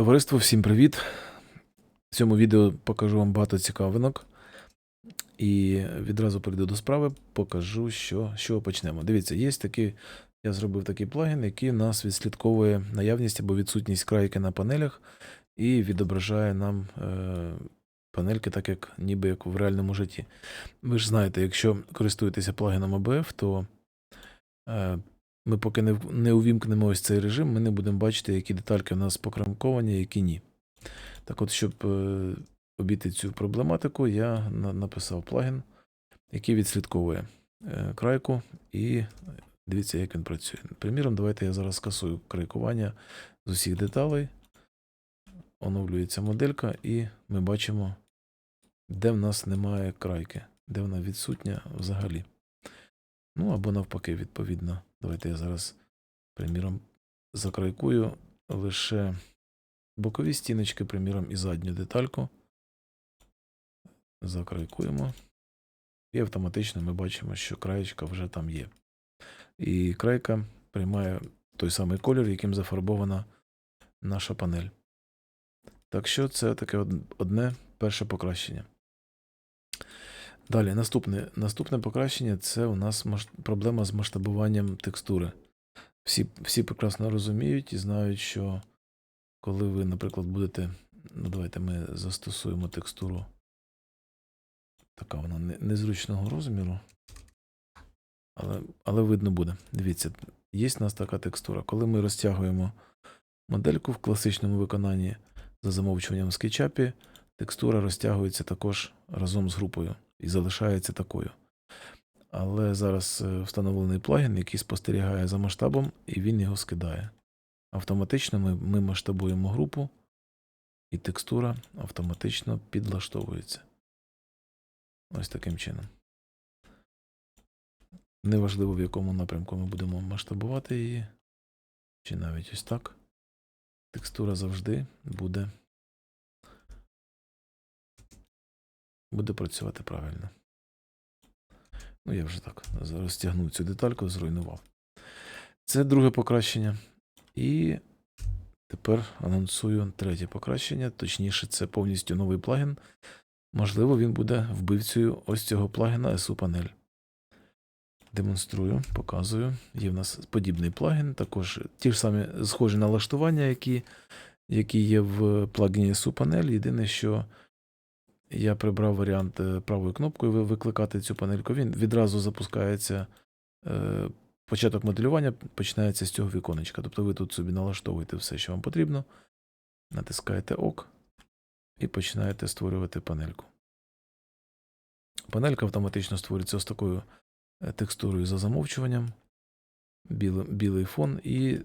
Товариство, всім привіт! В цьому відео покажу вам багато цікавинок. І відразу перейду до справи, покажу, що, чого почнемо. Дивіться, є такий, я зробив такий плагін, який нас відслідковує наявність або відсутність крайки на панелях і відображає нам е, панельки, так як ніби як в реальному житті. Ви ж знаєте, якщо користуєтеся плагіном ABF, то е, ми поки не, не увімкнемо ось цей режим, ми не будемо бачити, які детальки в нас покрамковані, які ні. Так от, щоб е, обійти цю проблематику, я на- написав плагін, який відслідковує е, крайку, і дивіться, як він працює. Приміром, давайте я зараз скасую крайкування з усіх деталей. Оновлюється моделька, і ми бачимо, де в нас немає крайки, де вона відсутня взагалі. Ну або навпаки, відповідно. Давайте я зараз, приміром, закрайкую лише бокові стіночки, приміром, і задню детальку. Закрайкуємо. І автоматично ми бачимо, що краєчка вже там є. І крайка приймає той самий колір, яким зафарбована наша панель. Так що це таке одне перше покращення. Далі, наступне, наступне покращення це у нас проблема з масштабуванням текстури. Всі, всі прекрасно розуміють і знають, що коли ви, наприклад, будете. Ну, давайте ми застосуємо текстуру. Така вона незручного розміру. Але, але видно буде. Дивіться, є в нас така текстура. Коли ми розтягуємо модельку в класичному виконанні за замовчуванням в скетчапі, текстура розтягується також разом з групою і залишається такою. Але зараз е, встановлений плагін, який спостерігає за масштабом, і він його скидає. Автоматично ми, ми масштабуємо групу, і текстура автоматично підлаштовується. Ось таким чином. Неважливо, в якому напрямку ми будемо масштабувати її, чи навіть ось так. Текстура завжди буде, буде працювати правильно. Ну, я вже так розтягнув цю детальку, зруйнував. Це друге покращення. І тепер анонсую третє покращення. Точніше, це повністю новий плагін. Можливо, він буде вбивцею ось цього плагіна SU панель. Демонструю, показую. Є в нас подібний плагін, також ті ж самі схожі налаштування, які, які є в плагіні SU панель. Єдине, що я прибрав варіант е, правою кнопкою викликати цю панельку. Він відразу запускається. е, Початок моделювання починається з цього віконечка. Тобто ви тут собі налаштовуєте все, що вам потрібно, натискаєте ОК і починаєте створювати панельку. Панелька автоматично створюється з такою е, текстурою за замовчуванням, білий, білий фон і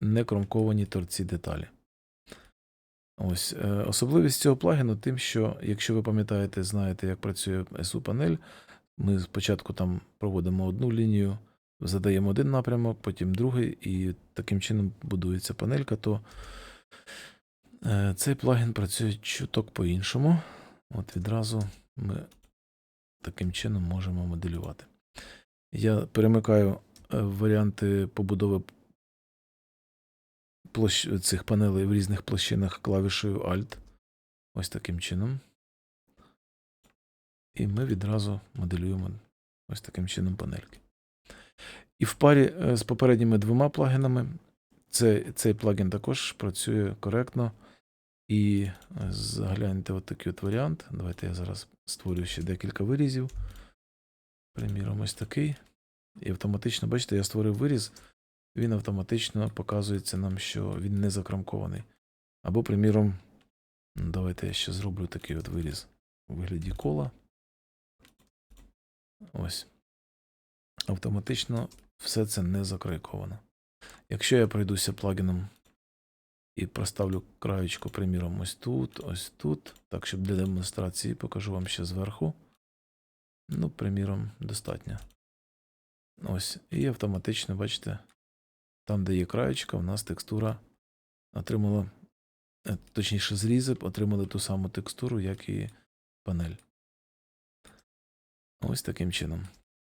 некромковані торці деталі. Ось е, особливість цього плагіну тим, що якщо ви пам'ятаєте, знаєте, як працює SU панель, ми спочатку там проводимо одну лінію, задаємо один напрямок, потім другий, і таким чином будується панелька, то е, цей плагін працює чуток по-іншому. От відразу ми таким чином можемо моделювати. Я перемикаю е, варіанти побудови площ... цих панелей в різних площинах клавішею Alt. Ось таким чином. І ми відразу моделюємо ось таким чином панельки. І в парі е, з попередніми двома плагінами цей, цей плагін також працює коректно. І е, загляньте от такий от варіант. Давайте я зараз створю ще декілька вирізів. Приміром, ось такий. І автоматично, бачите, я створив виріз, він автоматично показується нам, що він не закрамкований. Або, приміром, ну, давайте я ще зроблю такий от виріз у вигляді кола. Ось. Автоматично все це не закрайковано. Якщо я пройдуся плагіном і проставлю краєчку, приміром, ось тут, ось тут, так, щоб для демонстрації покажу вам ще зверху. Ну, приміром, достатньо. Ось. І автоматично, бачите, там, де є краєчка, у нас текстура отримала, е, точніше, зрізи отримали ту саму текстуру, як і панель. Ось таким чином.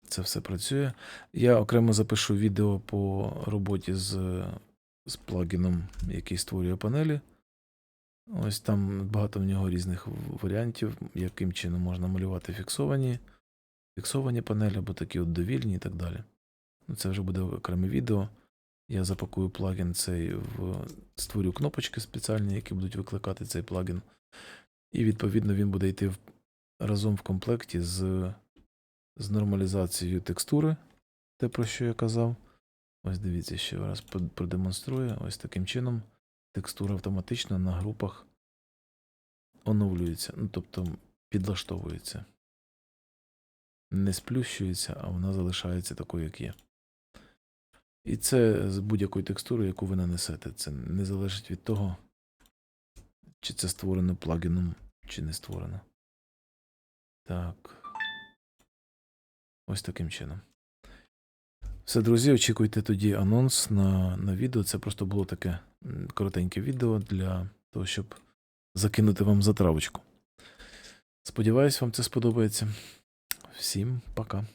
Це все працює. Я окремо запишу відео по роботі з, з плагіном, який створює панелі. Ось там багато в нього різних варіантів, яким чином можна малювати фіксовані, фіксовані панелі або такі от довільні і так далі. Ну, це вже буде окреме відео. Я запакую плагін цей в створю кнопочки спеціальні, які будуть викликати цей плагін. І відповідно він буде йти в, разом в комплекті з, з нормалізацією текстури, те, про що я казав. Ось дивіться, ще раз продемонструю. Ось таким чином текстура автоматично на групах оновлюється, ну тобто підлаштовується. Не сплющується, а вона залишається такою, як є. І це з будь-якої текстури, яку ви нанесете. Це не залежить від того, чи це створено плагіном, чи не створено. Так. Ось таким чином. Все, друзі, очікуйте тоді анонс на, на відео. Це просто було таке коротеньке відео для того, щоб закинути вам затравочку. Сподіваюсь, вам це сподобається. Всім пока.